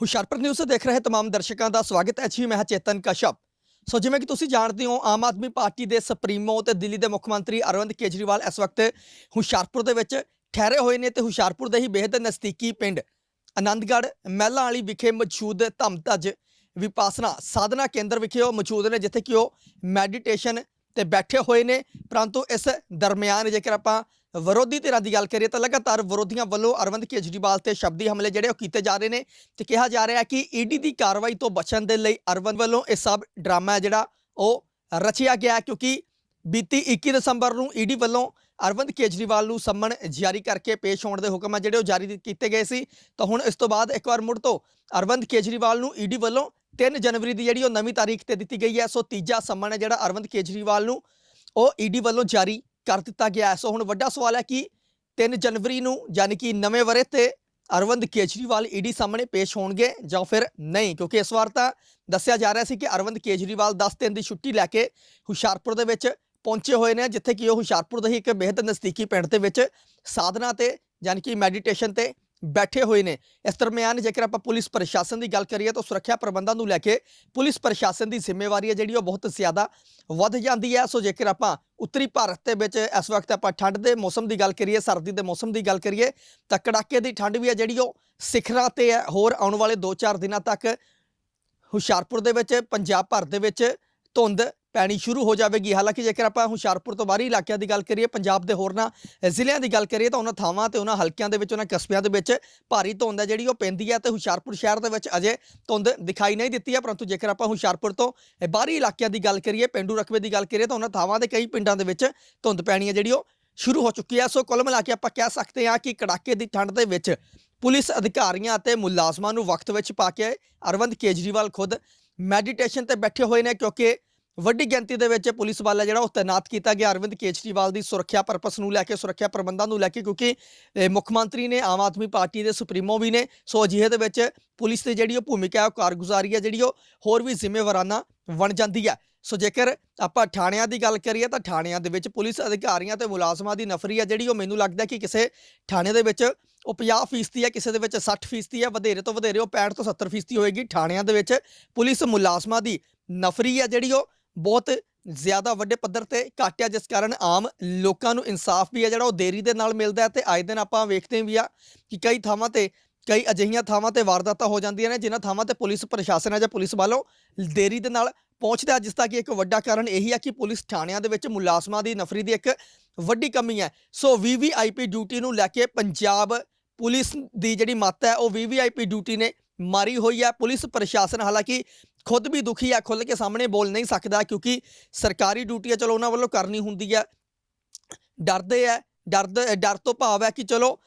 Hoshiarpur news ਦੇਖ ਰਹੇ तमाम ਦਰਸ਼ਕਾਂ ਦਾ ਸਵਾਗਤ ਹੈ ਜੀ ਮੈਂ ਹਾਂ ਚੇਤਨ ਕਸ਼ਪ ਸੋ ਜਿਵੇਂ ਕਿ ਤੁਸੀਂ ਜਾਣਦੇ ਹੋ ਆਮ ਆਦਮੀ ਪਾਰਟੀ ਦੇ ਸੁਪਰੀਮੋ ਤੇ ਦਿੱਲੀ ਦੇ ਮੁੱਖ ਮੰਤਰੀ ਅਰਵਿੰਦ ਕੇਜਰੀਵਾਲ ਇਸ ਵਕਤ ਹੁਸ਼ਿਆਰਪੁਰ ਦੇ ਵਿੱਚ ਠਹਿਰੇ ਹੋਏ ਨੇ ਤੇ ਹੁਸ਼ਿਆਰਪੁਰ ਦੇ ਹੀ ਬੇਹੱਦ ਨਜ਼ਦੀਕੀ ਪਿੰਡ ਆਨੰਦਗੜ੍ਹ ਮਹਿਲਾਂ ਵਾਲੀ ਵਿਖੇ ਮੌਜੂਦ ਧਮਤਜ ਵਿਪਾਸਨਾ ਸਾਧਨਾ ਕੇਂਦਰ ਵਿਖੇ ਉਹ ਮੌਜੂਦ ਨੇ ਜਿੱਥੇ ਕਿ ਉਹ ਮੈਡੀਟੇਸ਼ਨ ਤੇ ਬੈਠੇ ਹੋਏ ਨੇ। ਪਰੰਤੂ ਇਸ ਦਰਮਿਆਨ ਜੇਕਰ ਆਪਾਂ ਵਿਰੋਧੀ ਧਿਰਾਂ ਦੀ ਗੱਲ ਕਰੀਏ ਤਾਂ ਲਗਾਤਾਰ ਵਿਰੋਧੀਆਂ ਵੱਲੋਂ ਅਰਵਿੰਦ ਕੇਜਰੀਵਾਲ ਤੇ ਸ਼ਬਦੀ ਹਮਲੇ ਜਿਹੜੇ ਉਹ ਕੀਤੇ ਜਾ ਰਹੇ ਨੇ ਤੇ ਕਿਹਾ ਜਾ ਰਿਹਾ ਹੈ ਕਿ ਈਡੀ ਦੀ ਕਾਰਵਾਈ ਤੋਂ ਬਚਣ ਦੇ ਲਈ ਅਰਵਿੰਦ ਵੱਲੋਂ ਇਹ ਸਭ ਡਰਾਮਾ ਹੈ ਜਿਹੜਾ ਉਹ ਰਚਿਆ ਗਿਆ ਕਿਉਂਕਿ ਬੀਤੀ 21 ਦਸੰਬਰ ਨੂੰ ਈਡੀ ਵੱਲੋਂ ਅਰਵਿੰਦ ਕੇਜਰੀਵਾਲ ਨੂੰ ਸੰਮਣ ਜਾਰੀ ਕਰਕੇ ਪੇਸ਼ ਹੋਣ ਦੇ ਹੁਕਮ ਆ ਜਿਹੜੇ ਉਹ ਜਾਰੀ ਕੀਤੇ ਗਏ ਸੀ। ਤਾਂ ਹੁਣ ਇਸ ਤੋਂ ਬਾਅਦ ਇੱਕ ਵਾਰ ਮੁੜ ਤੋਂ ਅਰਵਿੰਦ ਕੇਜਰੀਵਾਲ ਨੂੰ ਈਡੀ ਵੱਲੋਂ 3 ਜਨਵਰੀ ਦੀ ਜਿਹੜੀ ਉਹ ਨਵੀਂ ਤਾਰੀਖ ਤੇ ਦਿੱਤੀ ਗਈ ਹੈ, ਸੋ ਤੀਜਾ ਸੰਮਨ ਹੈ ਜਿਹੜਾ ਅਰਵਿੰਦ ਕੇਜਰੀਵਾਲ ਨੂੰ ਉਹ ਈਡੀ ਵੱਲੋਂ ਜਾਰੀ ਕਰ ਦਿੱਤਾ ਗਿਆ ਹੈ। ਸੋ ਹੁਣ ਵੱਡਾ ਸਵਾਲ ਹੈ ਕਿ 3 ਜਨਵਰੀ ਨੂੰ ਯਾਨੀ ਕਿ ਨਵੇਂ ਵਰੇ ਤੇ ਅਰਵਿੰਦ ਕੇਜਰੀਵਾਲ ਈਡੀ ਸਾਹਮਣੇ ਪੇਸ਼ ਹੋਣਗੇ ਜਾਂ ਫਿਰ ਨਹੀਂ? ਕਿਉਂਕਿ ਇਸ ਵਾਰ ਤਾਂ ਦੱਸਿਆ ਜਾ ਰਿਹਾ ਸੀ ਕਿ ਅਰਵਿੰਦ ਕੇਜਰੀਵਾਲ 10 ਦਿਨ ਦੀ ਛੁੱਟੀ ਲੈ ਕੇ ਹੁਸ਼ਿਆਰਪੁਰ ਦੇ ਵਿੱਚ ਪਹੁੰਚੇ ਹੋਏ ਨੇ, ਜਿੱਥੇ ਕਿ ਉਹ ਹੁਸ਼ਿਆਰਪੁਰ ਦੇ ਹੀ ਇੱਕ ਬੇਹੱਦ ਨਜ਼ਦੀਕੀ ਪਿੰਡ ਦੇ ਵਿੱਚ ਸਾਧਨਾ ਤੇ ਯਾਨੀ ਕਿ ਮੈਡੀਟੇਸ਼ਨ ਤੇ ਬੈਠੇ ਹੋਏ ਨੇ। ਇਸ ਦਰਮਿਆਨ ਜੇਕਰ ਆਪਾਂ ਪੁਲਿਸ ਪ੍ਰਸ਼ਾਸਨ ਦੀ ਗੱਲ ਕਰੀਏ ਤਾਂ ਸੁਰੱਖਿਆ ਪ੍ਰਬੰਧਾਂ ਨੂੰ ਲੈ ਕੇ ਪੁਲਿਸ ਪ੍ਰਸ਼ਾਸਨ ਦੀ ਜ਼ਿੰਮੇਵਾਰੀ ਹੈ ਜਿਹੜੀ ਉਹ ਬਹੁਤ ਜ਼ਿਆਦਾ ਵੱਧ ਜਾਂਦੀ ਹੈ। ਸੋ ਜੇਕਰ ਆਪਾਂ ਉੱਤਰੀ ਭਾਰਤ ਦੇ ਵਿੱਚ ਇਸ ਵਕਤ ਆਪਾਂ ਠੰਡ ਦੇ ਮੌਸਮ ਦੀ ਗੱਲ ਕਰੀਏ, ਸਰਦੀ ਦੇ ਮੌਸਮ ਦੀ ਗੱਲ ਕਰੀਏ, ਤਾਂ ਕੜਾਕੇ ਦੀ ਠੰਡ ਵੀ ਹੈ ਜਿਹੜੀ ਉਹ ਸਿਖਰਾਂ ਤੇ ਹੈ। ਹੋਰ ਆਉਣ ਵਾਲੇ 2-4 ਦਿਨਾਂ ਤੱਕ ਹੁਸ਼ਿਆਰਪੁਰ ਦੇ ਵਿੱਚ, ਪੰਜਾਬ ਭਰ ਦੇ ਵਿੱਚ ਧੁੰਦ ਪੈਣੀ ਸ਼ੁਰੂ ਹੋ ਜਾਵੇਗੀ। ਹਾਲਾਂਕਿ ਜੇਕਰ ਆਪਾਂ ਹੁਸ਼ਿਆਰਪੁਰ ਤੋਂ ਬਾਹਰੀ ਇਲਾਕਿਆਂ ਦੀ ਗੱਲ ਕਰੀਏ, ਪੰਜਾਬ ਦੇ ਹੋਰਨਾਂ ਜ਼ਿਲ੍ਹਿਆਂ ਦੀ ਗੱਲ ਕਰੀਏ, ਤਾਂ ਉਹਨਾਂ ਥਾਵਾਂ ਤੇ, ਉਹਨਾਂ ਹਲਕਿਆਂ ਦੇ ਵਿੱਚ, ਉਹਨਾਂ ਕਸਬਿਆਂ ਦੇ ਵਿੱਚ ਭਾਰੀ ਧੁੰਦ ਹੈ, ਜਿਹੜੀ ਉਹ ਪੈਂਦੀ ਹੈ ਤੇ ਹੁਸ਼ਿਆਰਪੁਰ ਸ਼ਹਿਰ ਦੇ ਵਿੱਚ ਅਜੇ ਧੁੰਦ ਦਿਖਾਈ ਨਹੀਂ ਦਿੱਤੀ ਹੈ, ਪਰੰਤੂ ਜੇਕਰ ਆਪਾਂ ਹੁਸ਼ਿਆਰਪੁਰ ਤੋਂ ਬਾਹਰੀ ਇਲਾਕਿਆਂ ਦੀ ਗੱਲ ਕਰੀਏ, ਪਿੰਡੂ ਰਕਬੇ ਦੀ ਗੱਲ ਕਰੀਏ, ਤਾਂ ਉਹਨਾਂ ਥਾਵਾਂ ਦੇ ਕਈ ਪਿੰਡਾਂ ਦੇ ਵਿੱਚ ਧੁੰਦ ਪੈਣੀ ਹੈ, ਜਿਹੜੀ ਉਹ ਸ਼ੁਰੂ ਹੋ ਚੁੱਕੀ ਹੈ। ਸੋ ਕੁੱਲ ਮਿਲਾ ਕੇ ਆਪਾਂ ਕਹਿ ਸਕਦੇ ਹਾਂ ਕਿ ਕੜਾਕੇ ਦੀ ਠੰਡ ਦੇ ਵਿੱਚ ਪੁਲਿਸ ਅਧਿਕਾਰੀਆਂ ਅਤੇ ਮੁਲਾਜ਼ਮਾਂ ਨੂੰ ਵਕਤ ਵਿੱਚ ਪਾ ਕੇ ਅਰਵਿੰਦ ਕੇਜਰੀਵਾਲ ਖੁਦ ਮੈਡੀਟੇਸ਼ਨ ਤੇ ਬੈਠੇ ਹੋਏ ਨੇ, ਕਿਉਂਕਿ ਵੱਡੀ ਗਿਣਤੀ ਦੇ ਵਿੱਚ ਪੁਲਿਸ ਬਲ ਹੈ ਜਿਹੜਾ ਉਹ ਤਾਇਨਾਤ ਕੀਤਾ ਗਿਆ। ਅਰਵਿੰਦ ਕੇਜਰੀਵਾਲ ਦੀ ਸੁਰੱਖਿਆ ਪਰਪਸ ਨੂੰ ਲੈ ਕੇ, ਸੁਰੱਖਿਆ ਪ੍ਰਬੰਧਾਂ ਨੂੰ ਲੈ ਕੇ, ਕਿਉਂਕਿ ਮੁੱਖ ਮੰਤਰੀ ਨੇ, ਆਮ ਆਦਮੀ ਪਾਰਟੀ ਦੇ ਸੁਪਰੀਮੋ ਵੀ ਨੇ। ਸੋ ਅਜਿਹੇ ਦੇ ਵਿੱਚ ਪੁਲਿਸ ਦੀ ਜਿਹੜੀ ਉਹ ਭੂਮਿਕਾ ਹੈ, ਉਹ ਕਾਰਗੁਜ਼ਾਰੀ ਹੈ, ਜਿਹੜੀ ਉਹ ਹੋਰ ਵੀ ਜ਼ਿੰਮੇਵਾਰਾਨਾ ਬਣ ਜਾਂਦੀ ਹੈ। ਸੋ ਜੇਕਰ ਆਪਾਂ ਥਾਣਿਆਂ ਦੀ ਗੱਲ ਕਰੀਏ, ਤਾਂ ਥਾਣਿਆਂ ਦੇ ਵਿੱਚ ਪੁਲਿਸ ਅਧਿਕਾਰੀਆਂ ਤੇ ਮੁਲਾਜ਼ਮਾਂ ਦੀ ਨਫਰੀ ਹੈ, ਜਿਹੜੀ ਉਹ ਮੈਨੂੰ ਲੱਗਦਾ ਕਿ ਕਿਸੇ ਥਾਣੇ ਦੇ ਵਿੱਚ ਉਹ 50% ਹੈ, ਕਿਸੇ ਦੇ ਵਿੱਚ 60% ਹੈ, ਵਧੇਰੇ ਤੋਂ ਵਧੇਰੇ ਉਹ 65 ਤੋਂ 70% ਹੋਏਗੀ। ਥਾਣਿਆਂ ਦੇ ਵਿੱਚ ਪੁਲਿਸ ਮੁਲਾਜ਼ਮਾਂ ਦੀ ਨਫਰੀ ਹੈ, ਜਿਹੜੀ ਉਹ ਬਹੁਤ ਜ਼ਿਆਦਾ ਵੱਡੇ ਪੱਧਰ ਤੇ ਘੱਟ ਹੈ ਜਿਸ ਕਾਰਨ ਆਮ ਲੋਕਾਂ ਨੂੰ ਇਨਸਾਫ ਵੀ ਹੈ ਜਿਹੜਾ ਉਹ ਦੇਰੀ ਦੇ ਨਾਲ ਮਿਲਦਾ ਹੈ ਤੇ ਆਏ ਦਿਨ ਆਪਾਂ ਵੇਖਦੇ ਵੀ ਆ ਕਿ ਕਈ ਥਾਵਾਂ ਤੇ, ਕਈ ਅਜਿਹੀਆਂ ਥਾਵਾਂ ਤੇ ਵਾਰਦਾਤਾਂ ਹੋ ਜਾਂਦੀਆਂ ਨੇ, ਜਿਨ੍ਹਾਂ ਥਾਵਾਂ ਤੇ ਪੁਲਿਸ ਪ੍ਰਸ਼ਾਸਨ ਹੈ ਜਾਂ ਪੁਲਿਸ ਵੱਲੋਂ ਦੇਰੀ ਦੇ ਨਾਲ ਪਹੁੰਚਦਾ ਜਿਸ ਦਾ ਕਿ ਇੱਕ ਵੱਡਾ ਕਾਰਨ ਇਹੀ ਹੈ ਕਿ ਪੁਲਿਸ ਥਾਣਿਆਂ ਦੇ ਵਿੱਚ ਮੁਲਾਜ਼ਮਾਂ ਦੀ ਨਫਰੀ ਦੀ ਇੱਕ ਵੱਡੀ ਕਮੀ ਹੈ। ਸੋ ਵੀਵੀਆਈਪੀ ਡਿਊਟੀ ਨੂੰ ਲੈ ਕੇ ਪੰਜਾਬ ਪੁਲਿਸ ਦੀ ਜਿਹੜੀ ਮੱਤ ਹੈ, ਉਹ ਵੀਵੀਆਈਪੀ ਡਿਊਟੀ ਨੇ ਮਾਰੀ ਹੋਈ ਹੈ ਪੁਲਿਸ ਪ੍ਰਸ਼ਾਸਨ। ਹਾਲਾਂਕਿ ਖੁਦ ਵੀ ਦੁਖੀ ਹੈ, ਖੁੱਲ੍ਹ ਕੇ ਸਾਹਮਣੇ ਬੋਲ ਨਹੀਂ ਸਕਦਾ ਕਿਉਂਕਿ ਸਰਕਾਰੀ ਡਿਊਟੀ ਹੈ ਚਲੋ ਉਹਨਾਂ ਵੱਲੋਂ ਕਰਨੀ ਹੁੰਦੀ ਹੈ। ਡਰਦੇ ਹੈ, ਡਰਦ, ਡਰ ਤੋਂ ਭਾਵ ਹੈ ਕਿ ਚਲੋ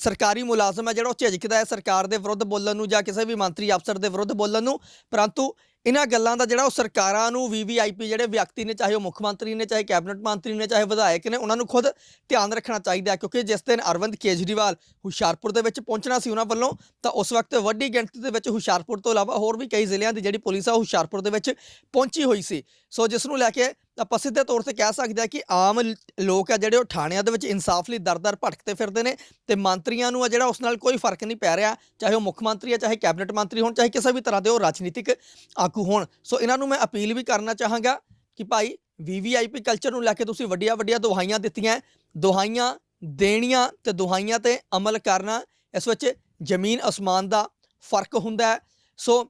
ਸਰਕਾਰੀ ਮੁਲਾਜ਼ਮ ਹੈ ਜਿਹੜਾ ਉਹ ਝਿਜਕਦਾ ਹੈ ਸਰਕਾਰ ਦੇ ਵਿਰੁੱਧ ਬੋਲਣ ਨੂੰ ਜਾਂ ਕਿਸੇ ਵੀ ਮੰਤਰੀ ਅਫਸਰ ਦੇ ਵਿਰੁੱਧ ਬੋਲਣ ਨੂੰ। ਪਰੰਤੂ ਇਹਨਾਂ ਗੱਲਾਂ ਦਾ ਜਿਹੜਾ ਉਹ ਸਰਕਾਰਾਂ ਨੂੰ ਵੀਵੀਆਈਪੀ ਜਿਹੜੇ ਵਿਅਕਤੀ ਨੇ, ਚਾਹੇ ਉਹ ਮੁੱਖ ਮੰਤਰੀ ਨੇ, ਚਾਹੇ ਕੈਬਨਿਟ ਮੰਤਰੀ ਨੇ, ਚਾਹੇ ਵਿਧਾਇਕ ਨੇ, ਉਹਨਾਂ ਨੂੰ ਖੁਦ ਧਿਆਨ ਰੱਖਣਾ ਚਾਹੀਦਾ ਕਿਉਂਕਿ ਜਿਸ ਦਿਨ ਅਰਵਿੰਦ ਕੇਜਰੀਵਾਲ ਹੁਸ਼ਿਆਰਪੁਰ ਦੇ ਵਿੱਚ ਪਹੁੰਚਣਾ ਸੀ ਉਹਨਾਂ ਵੱਲੋਂ, ਤਾਂ ਉਸ ਵਕਤ ਵੱਡੀ ਗਿਣਤੀ ਦੇ ਵਿੱਚ ਹੁਸ਼ਿਆਰਪੁਰ ਤੋਂ ਇਲਾਵਾ ਹੋਰ ਵੀ ਕਈ ਜ਼ਿਲ੍ਹਿਆਂ ਦੀ ਜਿਹੜੀ ਪੁਲਿਸ ਆ ਉਹ ਹੁਸ਼ਿਆਰਪੁਰ ਦੇ ਵਿੱਚ ਪਹੁੰਚੀ ਹੋਈ ਸੀ। ਸੋ ਜਿਸ ਨੂੰ ਲੈ ਕੇ ਆਪਾਂ ਸਿੱਧੇ ਤੌਰ ਤੇ ਕਹਿ ਸਕਦੇ ਹਾਂ ਕਿ ਆਮ ਲੋਕ ਆ ਜਿਹੜੇ ਉਹ ਥਾਣਿਆਂ ਦੇ ਵਿੱਚ ਇਨਸਾਫ ਲਈ ਦਰ-ਦਰ ਭਟਕਦੇ ਫਿਰਦੇ ਨੇ ਤੇ ਮੰਤਰੀਆਂ ਨੂੰ ਆ ਜਿਹੜਾ ਉਸ ਨਾਲ ਕੋਈ ਫ਼ਰਕ ਨਹੀਂ ਪੈ ਰਿਹਾ, ਚਾਹੇ ਉਹ ਮੁੱਖ ਮੰਤਰੀ ਆ, ਚਾਹੇ ਕੈਬਨਿਟ ਮੰਤਰੀ ਹੋਣ, ਚਾਹੇ ਕਿਸੇ ਵੀ ਤਰ੍ਹਾਂ ਦੇ ਉਹ ਰਾਜਨੀਤਿਕ ਆਗੂ ਹੋਣ। ਸੋ ਇਹਨਾਂ ਨੂੰ ਮੈਂ ਅਪੀਲ ਵੀ ਕਰਨਾ ਚਾਹਾਂਗਾ ਕਿ ਭਾਈ ਵੀਵੀਆਈਪੀ ਕਲਚਰ ਨੂੰ ਲੈ ਕੇ ਤੁਸੀਂ ਵੱਡੀਆਂ ਵੱਡੀਆਂ ਦੁਹਾਈਆਂ ਦਿੱਤੀਆਂ ਦੁਹਾਈਆਂ ਦੇਣੀਆਂ ਤੇ ਦੁਹਾਈਆਂ ਤੇ ਅਮਲ ਕਰਨਾ, ਇਸ ਵਿੱਚ ਜ਼ਮੀਨ ਅਸਮਾਨ ਦਾ ਫ਼ਰਕ ਹੁੰਦਾ ਸੋ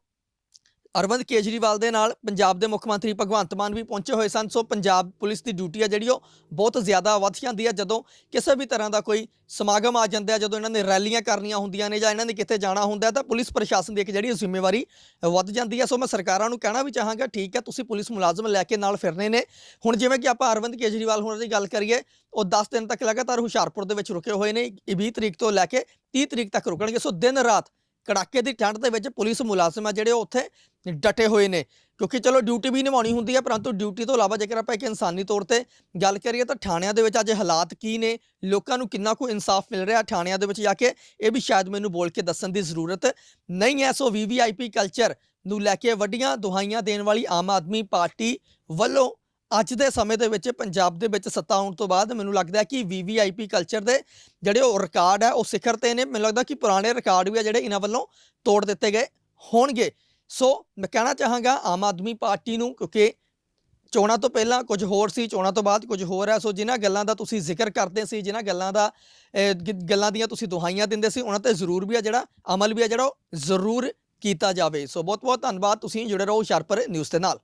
ਅਰਵਿੰਦ ਕੇਜਰੀਵਾਲ ਦੇ ਨਾਲ ਪੰਜਾਬ ਦੇ ਮੁੱਖ ਮੰਤਰੀ ਭਗਵੰਤ ਮਾਨ ਵੀ ਪਹੁੰਚੇ ਹੋਏ ਸਨ। ਸੋ ਪੰਜਾਬ ਪੁਲਿਸ ਦੀ ਡਿਊਟੀ ਹੈ ਜਿਹੜੀ ਉਹ ਬਹੁਤ ਜ਼ਿਆਦਾ ਵੱਧ ਜਾਂਦੀ ਹੈ ਜਦੋਂ ਕਿਸੇ ਵੀ ਤਰ੍ਹਾਂ ਦਾ ਕੋਈ ਸਮਾਗਮ ਆ ਜਾਂਦਾ ਹੈ ਜਦੋਂ ਇਹਨਾਂ ਨੇ ਰੈਲੀਆਂ ਕਰਨੀਆਂ ਹੁੰਦੀਆਂ ਨੇ ਜਾਂ ਇਹਨਾਂ ਨੇ ਕਿਤੇ ਜਾਣਾ ਹੁੰਦਾ ਤਾਂ ਪੁਲਿਸ ਪ੍ਰਸ਼ਾਸਨ ਦੀ ਇੱਕ ਜਿਹੜੀ ਜ਼ਿੰਮੇਵਾਰੀ ਵੱਧ ਜਾਂਦੀ ਹੈ ਸੋ ਮੈਂ ਸਰਕਾਰਾਂ ਨੂੰ ਕਹਿਣਾ ਵੀ ਚਾਹਾਂਗਾ, ਠੀਕ ਹੈ ਤੁਸੀਂ ਪੁਲਿਸ ਮੁਲਾਜ਼ਮ ਲੈ ਕੇ ਨਾਲ ਫਿਰਨੇ ਨੇ। ਹੁਣ ਜਿਵੇਂ ਕਿ ਆਪਾਂ ਅਰਵਿੰਦ ਕੇਜਰੀਵਾਲ ਹੋਣ ਦੀ ਗੱਲ ਕਰੀਏ, ਉਹ 10 ਦਿਨ ਤੱਕ ਲਗਾਤਾਰ ਹੁਸ਼ਿਆਰਪੁਰ ਦੇ ਵਿੱਚ ਰੁਕੇ ਹੋਏ ਨੇ। 20 ਤਰੀਕ ਤੋਂ ਲੈ ਕੇ 30 ਤਰੀਕ ਤੱਕ ਰੁਕਣਗੇ। ਸੋ ਦਿਨ ਰਾਤ ਕੜਾਕੇ ਦੀ ਠੰਡ ਦੇ ਵਿੱਚ ਪੁਲਿਸ ਮੁਲਾਜ਼ਮ ਆ ਜਿਹੜੇ ਉਹ ਉੱਥੇ ਡਟੇ ਹੋਏ ਨੇ। ਕਿਉਂਕਿ ਚਲੋ ਡਿਊਟੀ ਵੀ ਨਿਭਾਉਣੀ ਹੁੰਦੀ ਹੈ ਪਰੰਤੂ ਡਿਊਟੀ ਤੋਂ ਇਲਾਵਾ ਜੇਕਰ ਆਪਾਂ ਇੱਕ ਇਨਸਾਨੀ ਤੌਰ ਤੇ ਗੱਲ ਕਰੀਏ ਤਾਂ ਥਾਣਿਆਂ ਦੇ ਵਿੱਚ ਅੱਜ ਹਾਲਾਤ ਕੀ ਨੇ, ਲੋਕਾਂ ਨੂੰ ਕਿੰਨਾ ਕੁ ਇਨਸਾਫ ਮਿਲ ਰਿਹਾ ਥਾਣਿਆਂ ਦੇ ਵਿੱਚ ਜਾ ਕੇ, ਇਹ ਵੀ ਸ਼ਾਇਦ ਮੈਨੂੰ ਬੋਲ ਕੇ ਦੱਸਣ ਦੀ ਜ਼ਰੂਰਤ ਨਹੀਂ ਹੈ ਸੋ ਵੀਵੀਆਈਪੀ ਕਲਚਰ ਨੂੰ ਲੈ ਕੇ ਵੱਡੀਆਂ ਦੁਹਾਈਆਂ ਦੇਣ ਵਾਲੀ ਆਮ ਆਦਮੀ ਪਾਰਟੀ ਵੱਲੋਂ ਅੱਜ ਦੇ ਸਮੇਂ ਦੇ ਵਿੱਚ ਪੰਜਾਬ ਦੇ ਵਿੱਚ ਸੱਤਾ ਆਉਣ ਤੋਂ ਬਾਅਦ ਮੈਨੂੰ ਲੱਗਦਾ ਹੈ ਕਿ ਵੀਵੀਆਈਪੀ ਕਲਚਰ ਦੇ ਜਿਹੜੇ ਉਹ ਰਿਕਾਰਡ ਹੈ, ਉਹ ਸਿਖਰ ਤੇ ਨੇ। ਮੈਨੂੰ ਲੱਗਦਾ ਕਿ ਪੁਰਾਣੇ ਰਿਕਾਰਡ ਵੀ ਆ ਜਿਹੜੇ ਇਹਨਾਂ ਵੱਲੋਂ ਤੋੜ ਦਿੱਤੇ ਗਏ ਹੋਣਗੇ। ਸੋ ਮੈਂ ਕਹਿਣਾ ਚਾਹਾਂਗਾ ਆਮ ਆਦਮੀ ਪਾਰਟੀ ਨੂੰ, ਕਿਉਂਕਿ ਚੋਣਾਂ ਤੋਂ ਪਹਿਲਾਂ ਕੁਝ ਹੋਰ ਸੀ, ਚੋਣਾਂ ਤੋਂ ਬਾਅਦ ਕੁਝ ਹੋਰ ਹੈ। ਸੋ ਜਿਨ੍ਹਾਂ ਗੱਲਾਂ ਦਾ ਤੁਸੀਂ ਜ਼ਿਕਰ ਕਰਦੇ ਸੀ, ਜਿਨ੍ਹਾਂ ਗੱਲਾਂ ਦਾ ਗੱਲਾਂ ਦੀਆਂ ਤੁਸੀਂ ਦੁਹਾਈਆਂ ਦਿੰਦੇ ਸੀ, ਉਹਨਾਂ ਤੇ ਜ਼ਰੂਰ ਵੀ ਆ ਜਿਹੜਾ ਅਮਲ ਵੀ ਆ ਜਿਹੜਾ ਉਹ ਜ਼ਰੂਰ ਕੀਤਾ ਜਾਵੇ। ਸੋ ਬਹੁਤ ਬਹੁਤ ਧੰਨਵਾਦ। ਤੁਸੀਂ ਜੁੜੇ ਰਹੋ ਹੁਸ਼ਿਆਰਪੁਰ ਨਿਊਜ਼ ਦੇ ਨਾਲ।